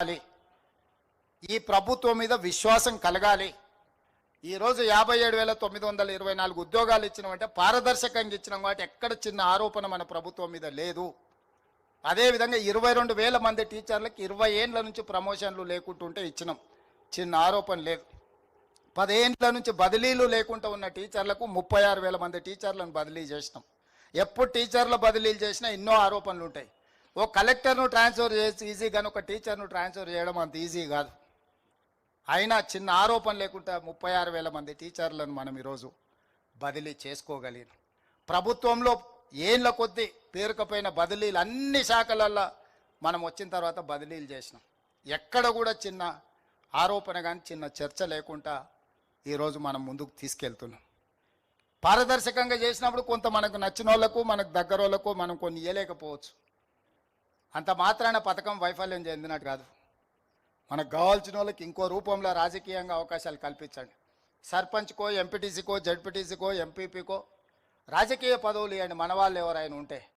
కలగాలి. ఈ ప్రభుత్వం మీద విశ్వాసం కలగాలి. ఈరోజు యాభై ఏడు వేల తొమ్మిది వందల ఇరవై నాలుగు ఉద్యోగాలు ఇచ్చినామంటే పారదర్శకంగా ఇచ్చినాం కాబట్టి ఎక్కడ చిన్న ఆరోపణ మన ప్రభుత్వం మీద లేదు. అదేవిధంగా ఇరవై రెండు వేల మంది టీచర్లకు ఇరవై ఏండ్ల నుంచి ప్రమోషన్లు లేకుంటుంటే ఇచ్చినాం. చిన్న ఆరోపణ లేదు. పదేండ్ల నుంచి బదిలీలు లేకుండా ఉన్న టీచర్లకు ముప్పై ఆరు వేల మంది టీచర్లను బదిలీ చేసినాం. ఎప్పుడు టీచర్ల బదిలీలు చేసినా ఎన్నో ఆరోపణలు ఉంటాయి. ఓ కలెక్టర్ను ట్రాన్స్ఫర్ చేసి ఈజీ కానీ ఒక టీచర్ను ట్రాన్స్ఫర్ చేయడం అంత ఈజీ కాదు. అయినా చిన్న ఆరోపణ లేకుండా ముప్పై ఆరు వేల మంది టీచర్లను మనం ఈరోజు బదిలీ చేసుకోగలిగినాం. ప్రభుత్వంలో ఏళ్ళ కొద్దీ పేరుకపోయిన బదిలీలు అన్ని శాఖలల్లో మనం వచ్చిన తర్వాత బదిలీలు చేసినాం. ఎక్కడ కూడా చిన్న ఆరోపణ కానీ చిన్న చర్చ లేకుండా ఈరోజు మనం ముందుకు తీసుకెళ్తున్నాం. పారదర్శకంగా చేసినప్పుడు కొంత మనకు నచ్చిన వాళ్ళకు మనకు దగ్గర వాళ్ళకు మనం కొన్ని ఇవ్వలేకపోవచ్చు అంత మాత్రాన పథకం వైఫల్యం చెందినట్టు కాదు. మనకు కావాల్సిన వాళ్ళకి ఇంకో రూపంలో రాజకీయంగా అవకాశాలు కల్పించండి. సర్పంచ్కో ఎంపీటీసీకో జడ్పీటీసీకో ఎంపీపీకో రాజకీయ పదవులు ఇవ్వండి. మన వాళ్ళు ఎవరైనా ఉంటే